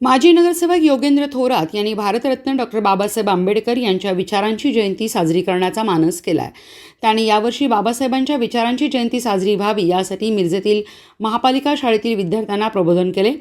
माजी नगरसेवक योगेंद्र थोरात यांनी भारतरत्न डॉक्टर बाबासाहेब आंबेडकर यांच्या विचारांची जयंती साजरी करण्याचा मानस केला आहे त्याने यावर्षी बाबासाहेबांच्या विचारांची जयंती साजरी व्हावी यासाठी मिरजेतील महापालिका शाळेतील विद्यार्थ्यांना प्रबोधन केले.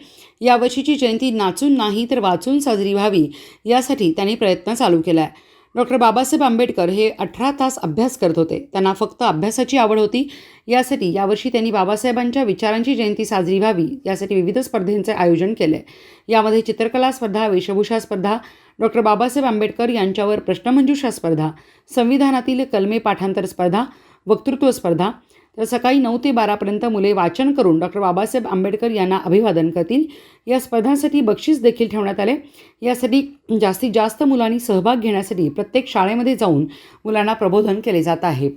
यावर्षीची जयंती नाचून नाही तर वाचून साजरी व्हावी यासाठी त्यांनी प्रयत्न चालू केला आहे डॉक्टर बाबासाहेब आंबेडकर हे अठरा तास अभ्यास करत होते. त्यांना फक्त अभ्यासाची आवड होती. यासाठी यावर्षी त्यांनी बाबासाहेबांच्या विचारांची जयंती साजरी व्हावी यासाठी विविध स्पर्धेंचे आयोजन केले. यामध्ये चित्रकला स्पर्धा वेशभूषा स्पर्धा डॉक्टर बाबासाहेब आंबेडकर यांच्यावर प्रश्नमंजुषा स्पर्धा संविधानातील कलमे पाठांतर स्पर्धा वक्तृत्व स्पर्धा. तर सकाळी नऊ ते बारापर्यंत मुले वाचन करून डॉक्टर बाबासाहेब आंबेडकर यांना अभिवादन करतील. या स्पर्धांसाठी बक्षीस देखील ठेवण्यात आले. यासाठी जास्तीत जास्त मुलांनी सहभाग घेण्यासाठी प्रत्येक शाळेमध्ये जाऊन मुलांना प्रबोधन केले जात आहे.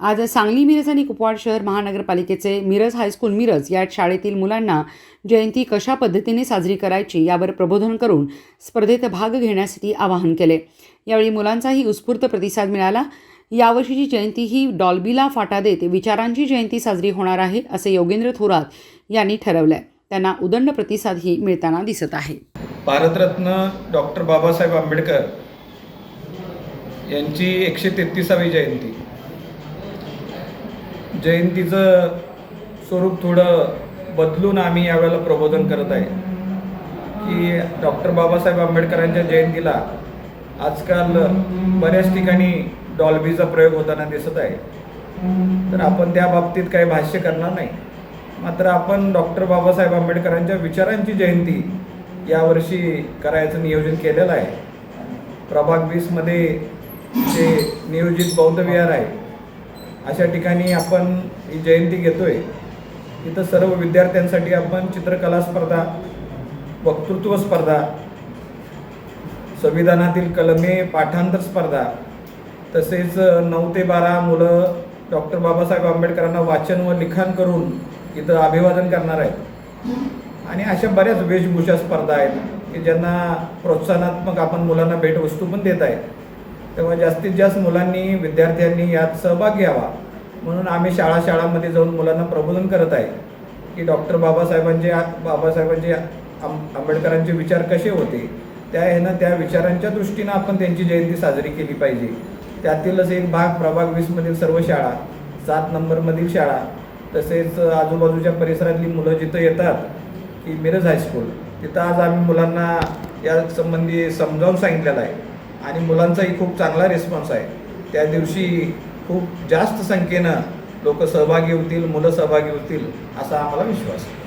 आज सांगली मिरज आणि कुपवाड शहर महानगरपालिकेचे मिरज हायस्कूल मिरज या शाळेतील मुलांना जयंती कशा पद्धतीने साजरी करायची यावर प्रबोधन करून स्पर्धेत भाग घेण्यासाठी आवाहन केले. यावेळी मुलांचाही उत्स्फूर्त प्रतिसाद मिळाला. यावर्षीची जयंती ही डॉल्बीला फाटा देत विचारांची जयंती साजरी होणार आहे असे योगेंद्र थोरात यांनी ठरवलं आहे त्यांना उदंड प्रतिसादही मिळताना दिसत आहे. भारतरत्न डॉक्टर बाबासाहेब आंबेडकर यांची एकशे तेहतीसावी जयंती. जयंतीचं स्वरूप थोडं बदलून आम्ही यावेळेला प्रबोधन करत आहे की डॉक्टर बाबासाहेब आंबेडकरांच्या जयंतीला आजकाल बऱ्याच ठिकाणी डॉल्बीचा प्रयोग होताना दिसत आहे. तर आपण त्या बाबतीत काही भाष्य करणार नाही. मात्र आपण डॉक्टर बाबासाहेब आंबेडकरांच्या विचारांची जयंती यावर्षी करायचं नियोजन केलेलं आहे. प्रभाग वीसमध्ये जे नियोजित बौद्ध विहार आहे अशा ठिकाणी आपण ही जयंती घेतोय. इथं सर्व विद्यार्थ्यांसाठी आपण चित्रकला स्पर्धा वक्तृत्व स्पर्धा संविधानातील कलमे पाठांतर स्पर्धा तसेच नऊ ते बारा मुलं डॉक्टर बाबासाहेब आंबेडकरांना वाचन व लिखाण करून इथं अभिवादन करणार आहेत. आणि अशा बऱ्याच वेशभूषा स्पर्धा आहेत की ज्यांना प्रोत्साहनात्मक आपण मुलांना भेटवस्तू पण देत आहे तेव्हा जास्तीत जास्त मुलांनी विद्यार्थ्यांनी यात सहभाग घ्यावा. म्हणून आम्ही शाळा शाळांमध्ये जाऊन मुलांना प्रबोधन करत आहे की डॉक्टर बाबासाहेबांचे बाबासाहेबांचे आं आंबेडकरांचे विचार कसे होते? त्या ह्यानं त्या विचारांच्या दृष्टीनं आपण त्यांची जयंती साजरी केली पाहिजे. त्यातीलच एक भाग प्रभाग वीसमधील सर्व शाळा सात नंबरमधील शाळा तसेच आजूबाजूच्या परिसरातली मुलं जिथं येतात की मिरज हायस्कूल तिथं आज आम्ही मुलांना या संबंधी समजावून सांगितलेलं आहे. आणि मुलांचाही खूप चांगला रिस्पॉन्स आहे. त्या दिवशी खूप जास्त संख्येनं लोक सहभागी होतील मुलं सहभागी होतील असा आम्हाला विश्वास आहे.